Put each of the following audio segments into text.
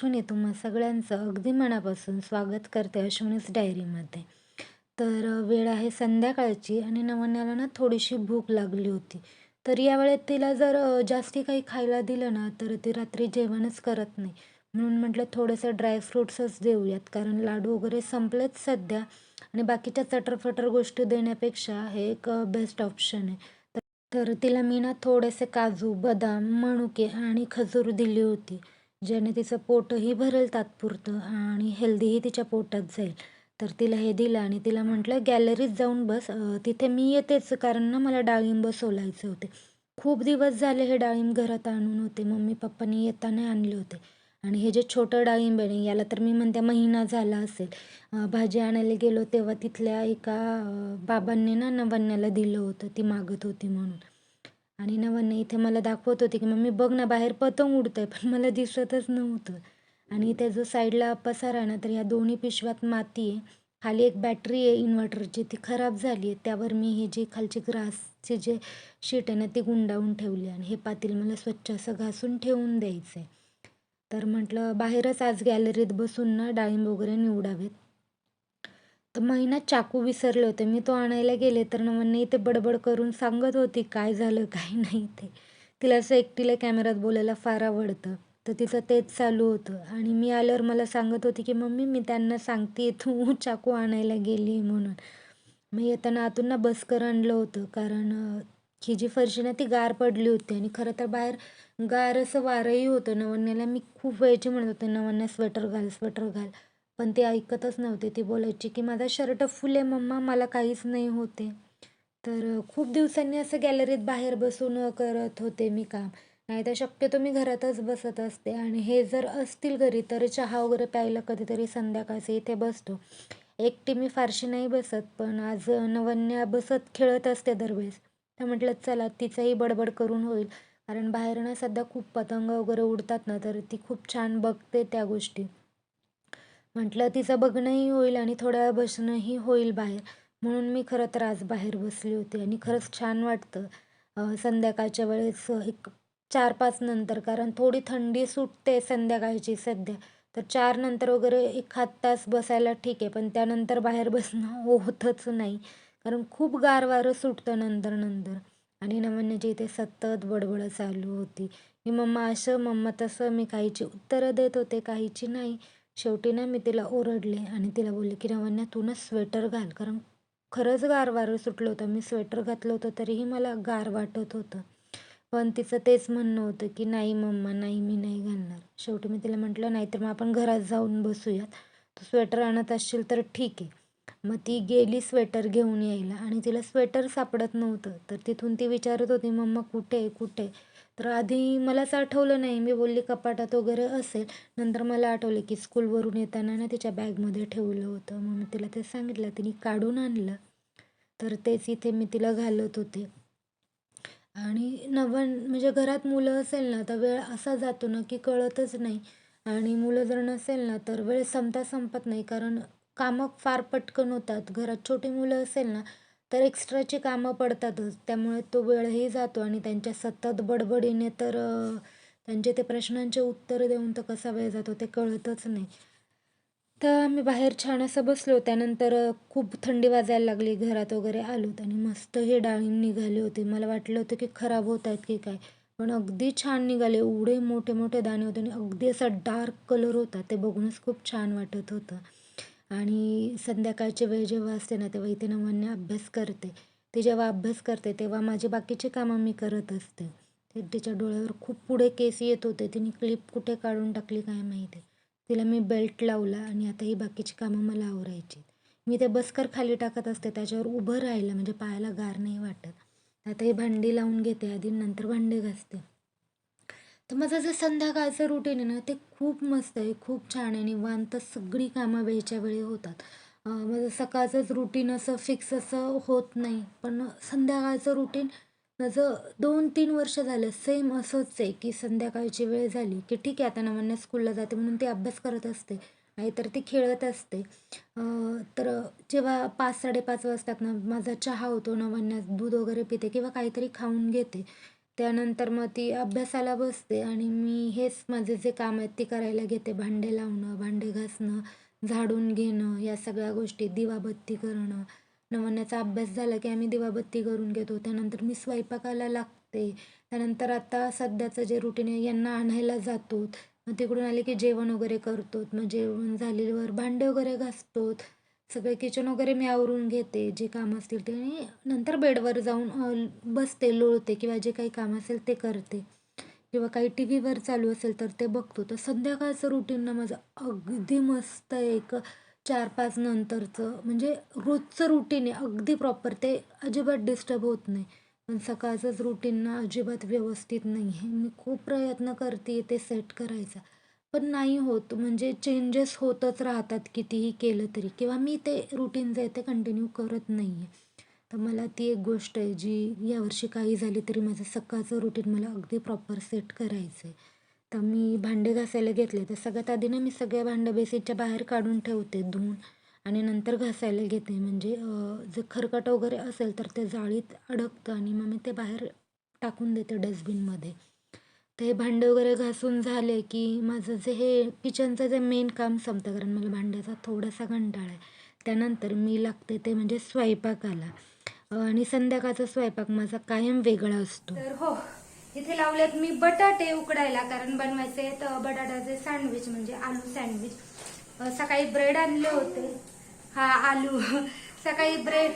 अश्विनी तुम्हा सगळ्यांचं अगदी मनापासून स्वागत करते अश्विनीच डायरीमध्ये तर वेळ आहे संध्याकाळची आणि नवन्याला ना थोडीशी भूक लागली होती. तर या वेळेत तिला जर जास्ती काही खायला दिलं ना तर ती रात्री जेवणच करत नाही. म्हणून म्हटलं थोडंसं ड्रायफ्रूट्सच देऊयात कारण लाडू वगैरे संपलेच सध्या आणि बाकीच्या चटरफटर गोष्टी देण्यापेक्षा हे एक बेस्ट ऑप्शन आहे. तर तर तिला मी ना थोडेसे काजू बदाम मनुके आणि खजूर दिली होती. ज्याने तिचं पोटही भरेल तात्पुरतं आणि हेल्दीही तिच्या पोटात जाईल. तर तिला हे दिलं आणि तिला म्हटलं गॅलरीत जाऊन बस. तिथे मी येतेच कारण ना मला डाळिंब सोलायचे होते. खूप दिवस झाले हे डाळिंब घरात आणून होते. मम्मी पप्पांनी येताना आणले होते. आणि हे जे छोटं डाळिंब आहे याला तर मी म्हणते महिना झाला असेल. भाजी आणायला गेलो तेव्हा तिथल्या एका बाबांनी ना नवन्याला दिलं होतं ती मागत होती म्हणून. आणि नवांना इथे मला दाखवत होते की मम्मी बघ ना बाहेर पतंग उडतंय. पण मला दिसतच नव्हतं. आणि त्या जो साईडला पसारा आहे ना तर ह्या दोन्ही पिशव्यात माती आहे. खाली एक बॅटरी आहे इन्व्हर्टरची. ती खराब झाली आहे. त्यावर मी ही जी खालची ग्रासची जे शीट आहे ना ती गुंडाळून ठेवली आणि हे पातील मला स्वच्छ असं घासून ठेवून द्यायचं आहे तर म्हटलं बाहेरच आज गॅलरीत बसून ना डाळिंब वगैरे निवडावेत. तर महिना चाकू विसरले होते. मी तो आणायला गेले तर नवन्या इथे बडबड करून सांगत होती काय झालं काय नाही ते. तिला असं एकटीला कॅमेऱ्यात बोलायला फार आवडतं. तर तिचं तेच चालू होतं. आणि मी आल्यावर मला सांगत होती की मम्मी मी त्यांना सांगते तू चाकू आणायला गेली म्हणून. मग येताना आतून ना बसकर आणलं होतं. कारण ही जी फरशी ना ती गार पडली होती. आणि खरं तर बाहेर गार असं वारंही होतं. नवन्याला मी खूप वेळची म्हणत होते नवन्या स्वेटर घाल स्वेटर घाल. पण ती ऐकतच नव्हते ती बोलायची की माझा शर्ट फुल आहे मम्मा मला काहीच नाही होते. तर खूप दिवसांनी असं गॅलरीत बाहेर बसून करत होते मी काम. नाही तर शक्यतो मी घरातच बसत असते आणि हे जर असतील घरी तर चहा वगैरे प्यायला कधीतरी संध्याकाळचे इथे बसतो. एकटी मी फारशी नाही बसत पण आज नवन्या बसत खेळत असते दरवेळेस. तर म्हटलं चला तिचंही बडबड करून होईल. कारण बाहेर ना सध्या खूप पतंग वगैरे उडतात ना तर ती खूप छान बघते त्या गोष्टी. म्हटलं तिचं बघणंही होईल आणि थोड्या वेळ बसणंही होईल बाहेर. म्हणून मी खरं तर आज बाहेर बसली होती आणि खरंच छान वाटतं संध्याकाळच्या वेळेस एक चार पाच नंतर. कारण थोडी थंडी सुटते संध्याकाळची सध्या. तर चार नंतर वगैरे एखाद तास बसायला ठीक आहे पण त्यानंतर बाहेर बसणं होतच नाही. कारण खूप गार वारं सुटतं नंतर नंतर. आणि नमन्याची इथे सतत बडबड चालू होती. की मम्मा असं मम्मा तसं मी काहीची उत्तरं देत होते काहीची नाही. शेवटी ना मी तिला ओरडले आणि तिला बोलले की रवण्या तू ना स्वेटर घाल. कारण खरंच गार वारं सुटलं होतं. मी स्वेटर घातलं होतं तरीही मला गार वाटत होतं. पण तिचं तेच म्हणणं होतं की नाही मम्मा नाही मी नाही घालणार. शेवटी मी तिला म्हटलं नाहीतर मग आपण घरात जाऊन बसूयात. तू स्वेटर आणत असशील तर ठीक आहे. मग ती गेली स्वेटर घेऊन यायला आणि तिला स्वेटर सापडत नव्हतं. तर तिथून ती विचारत होती मम्मा कुठे आहे? कुठे आहे?" तर आधी मलाच आठवलं नाही मी बोलली कपाटात वगैरे असेल. नंतर मला आठवलं की स्कूलवरून येताना ना तिच्या बॅगमध्ये ठेवलं होतं. मग मी तिला ते सांगितलं तिने काढून आणलं. तर तेच इथे मी तिला घालत होते. आणि नवन म्हणजे घरात मुलं असेल ना तर वेळ असा जातो ना की कळतच नाही. आणि मुलं जर नसेल ना तर वेळ संपता संपत नाही. कारण कामं फार पटकन होतात. घरात छोटी मुलं असेल ना तर एक्स्ट्राची कामं पडतातच. त्यामुळे तो वेळही जातो आणि त्यांच्या सतत बडबडीने तर त्यांचे ते प्रश्नांचे उत्तर देऊन तर कसा वेळ जातो ते कळतच नाही. तर आम्ही बाहेर छान असं बसलो. त्यानंतर खूप थंडी वाजायला लागली. घरात वगैरे आलोत आणि मस्त हे डाळिंब निघाले होते. मला वाटलं होतं की खराब होत आहेत की काय. पण अगदी छान निघाले. एवढे मोठे मोठे दाणे होते आणि अगदी असा डार्क कलर होता. ते बघूनच खूप छान वाटत होतं. आणि संध्याकाळची वेळ जेव्हा असते ना तेव्हा इथे नवन्या अभ्यास करते. ती जेव्हा अभ्यास करते तेव्हा माझी बाकीचे कामं मी करत असते. ते तिच्या डोळ्यावर खूप पुढे केस येत होते. तिने क्लिप कुठे काढून टाकली काय माहिती. तिला मी बेल्ट लावला आणि आता ही बाकीची कामं मला आवरायची मी ते बसकर खाली टाकत असते त्याच्यावर उभं राहिलं म्हणजे पायाला गार नाही वाटत. आता ही भांडी लावून घेते आधी नंतर भांडे घासते. तर माझं जे संध्याकाळचं रुटीन आहे ना ते खूप मस्त आहे खूप छान आहे. निवांत सगळी कामं वेळच्या वेळी होतात. माझं सकाळचंच रुटीन असं फिक्स असं होत नाही. पण संध्याकाळचं रुटीन माझं दोन तीन वर्ष झालं सेम असंच आहे की संध्याकाळची वेळ झाली की ठीक आहे आता नवन्या स्कूलला जाते म्हणून ती अभ्यास करत असते. नाहीतर ती खेळत असते. तर जेव्हा पाच साडेपाच वाजतात ना माझा चहा होतो नवन्या दूध वगैरे पिते किंवा काहीतरी खाऊन घेते. त्यानंतर मग ती अभ्यासाला बसते आणि मी हेच माझे जे काम आहेत ते करायला घेते. भांडे लावणं भांडे घासणं झाडून घेणं या सगळ्या गोष्टी दिवाबत्ती करणं. नवण्याचा अभ्यास झाला की आम्ही दिवाबत्ती करून घेतो. त्यानंतर मी स्वयंपाकाला लागते. त्यानंतर आता सध्याचं जे रुटीन आहे यांना आणायला जातो. मग तिकडून आले की जेवण वगैरे करतो. मग जेवण झालेल्यावर भांडे वगैरे घासतो. सगळे किचन वगैरे मी आवरून घेते जे काम असतील ते. आणि नंतर बेडवर जाऊन बसते लोळते किंवा जे काही काम असेल ते करते. किंवा काही टी व्हीवर चालू असेल तर ते बघतो. तर संध्याकाळचं रुटीन ना माझं अगदी मस्त आहे. एक चार पाच नंतरचं म्हणजे रोजचं रुटीन आहे. अगदी प्रॉपर ते अजिबात डिस्टर्ब होत नाही. पण सकाळचंच रुटीन ना अजिबात व्यवस्थित नाही आहे मी खूप प्रयत्न करते ते सेट करायचा. पण नाही होत. म्हणजे चेंजेस होतच राहतात कितीही केलं तरी. किंवा मी ते रुटीन जे आहे ते कंटिन्यू करत नाही आहे तर मला ती एक गोष्ट आहे जी यावर्षी काही झाली तरी माझं सकाळचं रुटीन मला अगदी प्रॉपर सेट करायचं आहे. तर मी भांडे घासायला घेतले तर सगळ्यात आधी ना मी सगळे भांडं बेसिनच्या बाहेर काढून ठेवते धुवून. आणि नंतर घासायला घेते. म्हणजे जे खरकट वगैरे असेल तर ते जाळीत अडकतं आणि मग मी ते बाहेर टाकून देते डस्टबिनमध्ये. तर हे भांडे वगैरे घासून झाले की माझं जे हे किचनचं जे मेन काम संपतं कारण मला भांड्याचा थोडासा कंटाळा आहे. त्यानंतर मी लागते ते म्हणजे स्वयंपाकाला आणि संध्याकाळचा स्वयंपाक माझा कायम वेगळा असतो. तर हो इथे लावलेत मी बटाटे उकडायला कारण बनवायचे तर बटाट्याचे सँडविच म्हणजे आलू सँडविच सकाळी ब्रेड आणले होते. हा आलू. सकाळी ब्रेड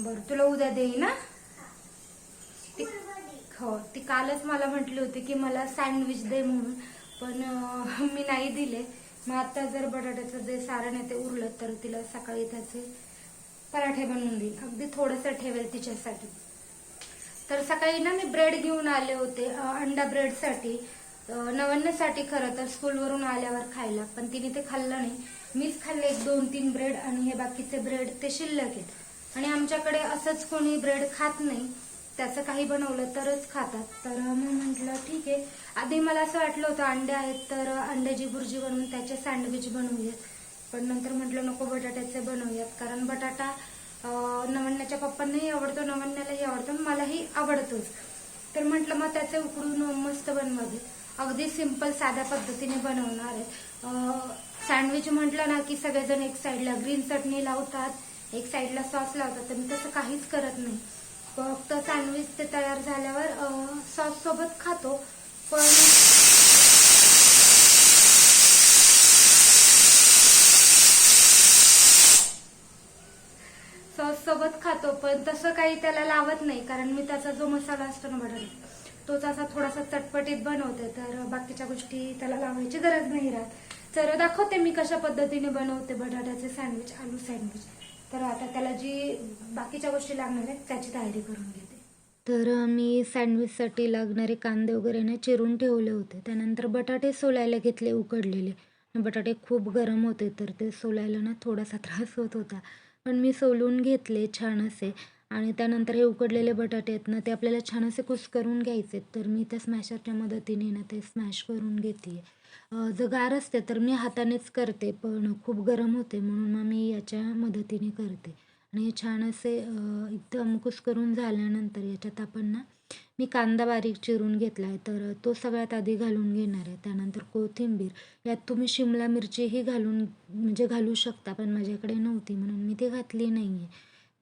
बरं तुला उद्या देईन ना ती- हो ती कालच मला म्हटली होती की मला सँडविच दे म्हणून पण मी नाही दिले. मग आता जर बटाट्याचं जे सारण आहे ते उरलं तर तिला सकाळी त्याचे पराठे बनवून देईल अगदी थोडंसं ठेवेल तिच्यासाठी. तर सकाळी ना मी ब्रेड घेऊन आले होते अंडा ब्रेडसाठी. अं, नवन्यासाठी खरं तर स्कूलवरून आल्यावर खायला पण तिने ते खाल्लं नाही. मीच खाल्ले एक दोन तीन ब्रेड आणि हे बाकीचे ब्रेड ते शिल्लक आहेत. आणि आमच्याकडे असंच कोणी ब्रेड खात नाही त्याचं काही बनवलं तरच खातात. तर मी म्हटलं ठीक आहे. आधी मला असं वाटलं होतं अंडे आहेत तर अंड्याची भुर्जी बनवून त्याचे सँडविच बनवूयात. पण नंतर म्हटलं नको बटाट्याचे बनवूयात. कारण बटाटा अं, नवन्याच्या पप्पांनाही आवडतो नवन्यालाही आवडतो मलाही आवडतोच. तर म्हटलं मग त्याचे उकडून मस्त बनवावे. अगदी सिंपल साध्या पद्धतीने बनवणार आहे सँडविच म्हटलं ना की सगळेजण एक साईडला ग्रीन चटणी लावतात. एक साईडला सॉस लावतात तर मी तसं काहीच करत नाही. फक्त सँडविच ते तयार झाल्यावर सॉस सोबत खातो. पण सॉस सोबत खातो पण तसं काही त्याला लावत नाही कारण मी त्याचा जो मसाला असतो ना बटाटा तोच असा थोडासा चटपटीत बनवते. तर बाकीच्या गोष्टी त्याला लावायची गरज नाही राहत. तर दाखवते मी कशा पद्धतीने बनवते बटाट्याचे सँडविच आलू सँडविच तर आता त्याला जी बाकीच्या गोष्टी लागणार आहेत त्याची तयारी करून घेते. तर मी सँडविचसाठी लागणारे कांदे वगैरे ना चिरून ठेवले होते. त्यानंतर बटाटे सोलायला घेतले उकडलेले. बटाटे खूप गरम होते तर ते सोलायला ना थोडासा त्रास होत होता. पण मी सोलून घेतले छान असे आणि त्यानंतर हे उकडलेले बटाटे आहेत ना ते आपल्याला छान असे कुस्करून घ्यायचे तर मी त्या स्मॅशरच्या मदतीने ना ते स्मॅश करून घेते जर गार असते तर मी हातानेच करते पण खूप गरम होते म्हणून मग मी याच्या मदतीने करते. आणि हे छान असे अ, एकदम कुस्करून झाल्यानंतर याच्यात आपण ना मी कांदा बारीक चिरून घेतला आहे तर तो सगळ्यात आधी घालून घेणार आहे. त्यानंतर कोथिंबीर यात तुम्ही शिमला मिरचीही घालून म्हणजे घालू शकता पण माझ्याकडे नव्हती म्हणून मी ती घातली नाही आहे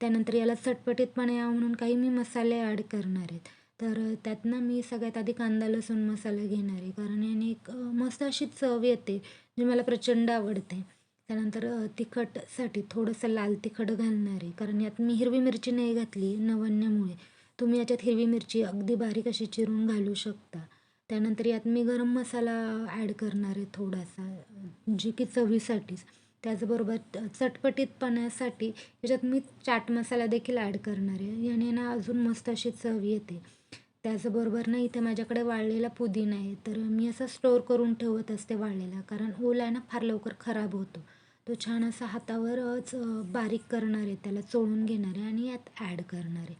त्यानंतर याला चटपटीतपणे या म्हणून काही मी मसाले ॲड करणार आहेत. तर त्यातनं मी सगळ्यात आधी कांदा लसूण मसाला घेणार आहे. कारण याने एक मस्त अशी चव येते जी मला प्रचंड आवडते. त्यानंतर तिखटसाठी थोडंसं लाल तिखट घालणार आहे. कारण यात मी हिरवी मिरची नाही घातली नवन्यामुळे. तुम्ही याच्यात हिरवी मिरची अगदी बारीक अशी चिरून घालू शकता. त्यानंतर यात मी गरम मसाला ॲड करणार आहे थोडासा जी की चवीसाठीच. त्याचबरोबर चटपटीतपणासाठी याच्यात मी चाट मसाला देखील ॲड करणार आहे. याने ना अजून मस्त अशी चव येते. त्याचबरोबर ना इथे माझ्याकडे वाळलेला पुदिना आहे. तर मी असं स्टोअर करून ठेवत असते वाळलेला. कारण ओला आहे ना फार लवकर खराब होतो. तो छान असा हातावरच बारीक करणार आहे. त्याला चोळून घेणार आहे आणि यात ॲड करणार आहे.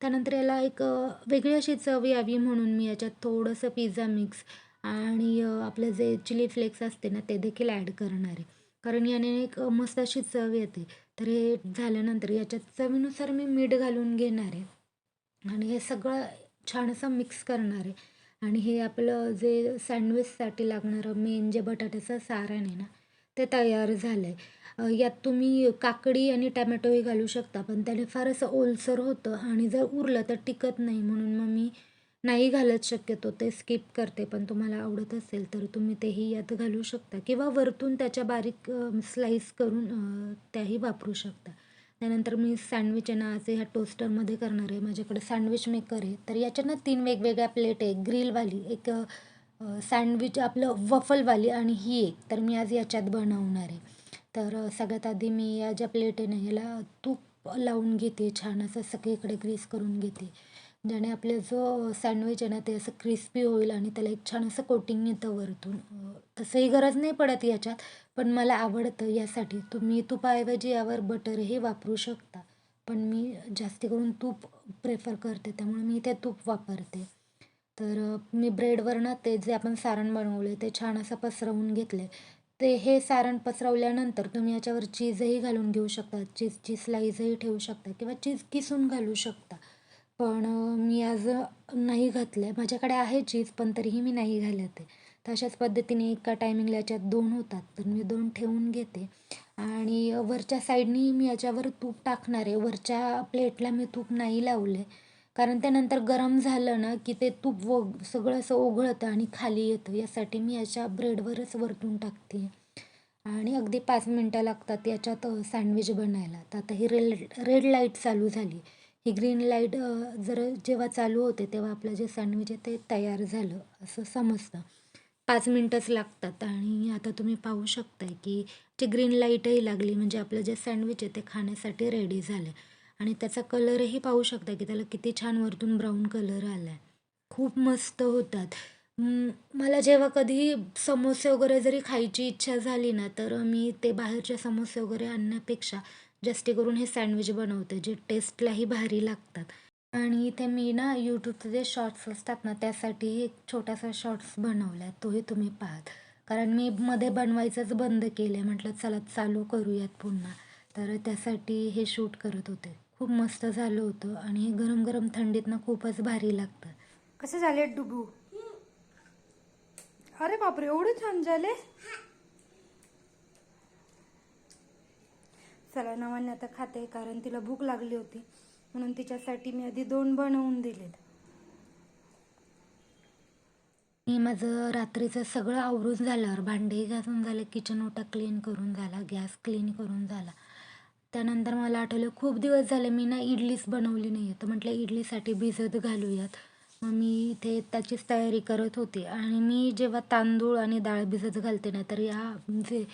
त्यानंतर याला एक वेगळी अशी चव यावी म्हणून मी याच्यात थोडंसं पिझ्झा मिक्स आणि आपलं जे चिली फ्लेक्स असते ना ते देखील ॲड करणार आहे. कारण याने एक मस्त अशी चव येते. तर हे झाल्यानंतर याच्यात चवीनुसार मी मीठ घालून घेणार आहे. आणि हे सगळं छान असं मिक्स करणार आहे. आणि हे आपलं जे सँडविचसाठी लागणारं मेन जे बटाट्याचं सारण आहे ना ते तयार झालं आहे यात तुम्ही काकडी आणि टॅमॅटोही घालू शकता पण त्याने फार असं ओलसर होतं आणि जर उरलं तर टिकत नाही म्हणून मग मी नाही घालत शक्यतो ते स्किप करते. पण तुम्हाला आवडत असेल तर तुम्ही तेही यात घालू शकता किंवा वरतून त्याच्या बारीक स्लाईस करून त्याही वापरू शकता. त्यानंतर मी सँडविच आहे ना असे ह्या टोस्टरमध्ये करणार आहे. माझ्याकडे सँडविच मेकर आहे. तर याच्यानं तीन वेगवेगळ्या प्लेट आहे. ग्रिलवाली एक सँडविच आपलं वफलवाली आणि ही एक. तर मी आज याच्यात बनवणार आहे. तर सगळ्यात आधी मी या ज्या प्लेट आहे ना याला तूप लावून घेते. छान असं सगळीकडे ग्रीस करून घेते. ज्याने आपला जो सँडविच आहे ना ते असं क्रिस्पी होईल आणि त्याला एक छान असं कोटिंग येतं वरतून. तसंही गरज नाही पडत याच्यात पण मला आवडतं यासाठी. तुम्ही तुपाऐवजी यावर बटरही वापरू शकता. पण मी जास्ती करून तूप प्रेफर करते त्यामुळे मी इथे तूप वापरते. तर मी ब्रेडवर ना ते जे आपण सारण बनवले ते छान असं पसरवून घेतले ते हे सारण पसरवल्यानंतर तुम्ही याच्यावर चीजही घालून घेऊ शकता. चीजची स्लाईजही ठेवू शकता किंवा चीज किसून घालू शकता. पण मी आज नाही घातलं आहे माझ्याकडे आहे चीज पण तरीही मी नाही घालत आहे. तर अशाच पद्धतीने एका टायमिंगला याच्यात दोन होतात. तर मी दोन ठेवून घेते. आणि वरच्या साईडनी मी याच्यावर तूप टाकणार आहे. वरच्या प्लेटला मी तूप नाही लावले कारण ते नंतर गरम झालं ना की ते तूप व सगळं असं ओघळतं आणि खाली येतं. यासाठी मी याच्या ब्रेडवरच वरतून टाकते आणि अगदी पाच मिनटं लागतात याच्यात सँडविच बनायला. तर आता ही रेड रेड लाइट चालू झाली. ही ग्रीन लाइट जर जेव्हा चालू होते तेव्हा आपलं जे सँडविच आहे ते तयार झालं असं समजतं. पाच मिनटंच लागतात आणि आता तुम्ही पाहू शकताय की जी ग्रीन लाईटही लागली म्हणजे आपलं जे सँडविच आहे ते खाण्यासाठी रेडी झालं आणि त्याचा कलरही पाहू शकता की त्याला किती छान वरतून ब्राऊन कलर आला आहे खूप मस्त होतात. मला जेव्हा कधी समोसे वगैरे जरी खायची इच्छा झाली ना तर मी ते बाहेरचे समोसे वगैरे आणण्यापेक्षा जास्ती करून हे सँडविच बनवते जे टेस्टलाही भारी लागतात. आणि इथे मी ना यूट्यूबचे जे शॉर्ट्स असतात ना त्यासाठी एक छोटासा शॉर्ट्स बनवला तोही तुम्ही पाहात कारण मी मध्ये बनवायचंच बंद केलं म्हटलं चला चालू करूयात पुन्हा. तर त्यासाठी हे शूट करत होते. खूप मस्त झालं होतं आणि हे गरम गरम थंडीतनं खूपच भारी लागतं. कसे झाले डुबू? अरे बापरे एवढे छान झाले चला नवाने आता खाते कारण तिला भूक लागली होती. म्हणून तिच्यासाठी मी आधी दोन बनवून दिलेत. मी माझं रात्रीचं सगळं आवरून झाल्यावर भांडेही घासून झालं किचन ओटा क्लीन करून झाला गॅस क्लीन करून झाला. त्यानंतर मला आठवलं खूप दिवस झाले मी ना इडलीच बनवली नाही आहे तर म्हटलं इडलीसाठी भिजत घालूयात. मग मी इथे त्याचीच तयारी करत होती. आणि मी जेव्हा तांदूळ आणि डाळ भिजत घालते ना तर या जे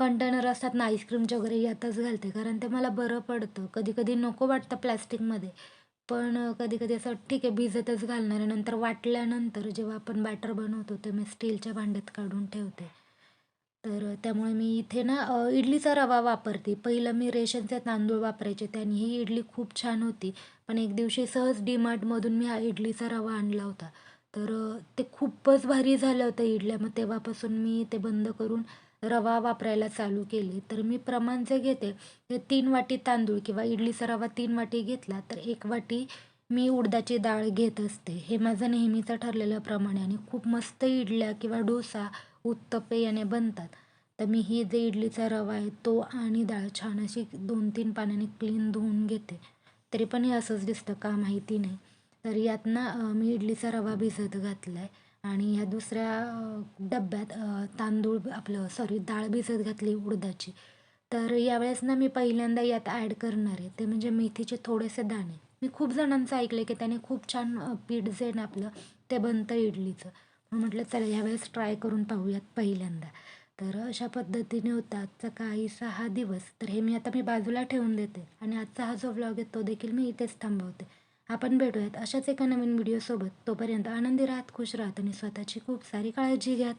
कंटेनर असतात ना आईस्क्रीमचे वगैरे यातच घालते. कारण ते मला बरं पडतं. कधी कधी नको वाटतं प्लॅस्टिकमध्ये पण कधी कधी असं ठीक आहे भिजतच घालणार आहे. नंतर वाटल्यानंतर जेव्हा आपण बॅटर बनवतो ते मी स्टीलच्या भांड्यात काढून ठेवते. तर त्यामुळे मी इथे ना इडलीचा रवा वापरते. पहिलं मी रेशनचे तांदूळ वापरायचे. त्याने ही इडली खूप छान होती. पण एक दिवशी सहज डीमार्टमधून मी हा इडलीचा रवा आणला होता. तर ते खूपच भारी झालं होतं इडल्या. मग तेव्हापासून मी ते बंद करून रवा वापरायला चालू केली तर मी प्रमाण जे घेते ते तीन वाटी तांदूळ किंवा इडलीचा रवा तीन वाटी घेतला तर एक वाटी मी उडदाची डाळ घेत असते. हे माझं नेहमीचं ठरलेलं प्रमाण आहे आणि खूप मस्त इडल्या किंवा डोसा उत्तप्पे याने बनतात. तर मी ही जे इडलीचा रवा आहे तो आणि डाळ छान अशी दोन तीन पाण्याने क्लीन धुवून घेते. तरी पण हे असंच दिसतं का माहिती नाही. तर यात ना मी इडलीचा रवा भिजत घातला आहे आणि ह्या दुसऱ्या डब्यात तांदूळ आपलं सॉरी डाळ भिजत घातली उडदाची. तर यावेळेस ना मी पहिल्यांदा यात ॲड करणार आहे. ते म्हणजे मेथीचे थोडेसे दाणे. मी खूप जणांचं ऐकलं की त्याने खूप छान पीठ जे ना आपलं ते बनतं इडलीचं. म्हणून म्हटलं चला यावेळेस ट्राय करून पाहूयात पहिल्यांदा. तर अशा पद्धतीने होता आजचा काहीसा हा दिवस. तर हे मी आता मी बाजूला ठेवून देते. आणि आजचा हा जो व्लॉग आहे तो देखील मी इथेच थांबवते. आपण भेटूयात अशाच एका नवीन व्हिडिओसोबत तोपर्यंत आनंदी राहत खुश राहत आणि स्वतःची खूप सारी काळजी घ्यात.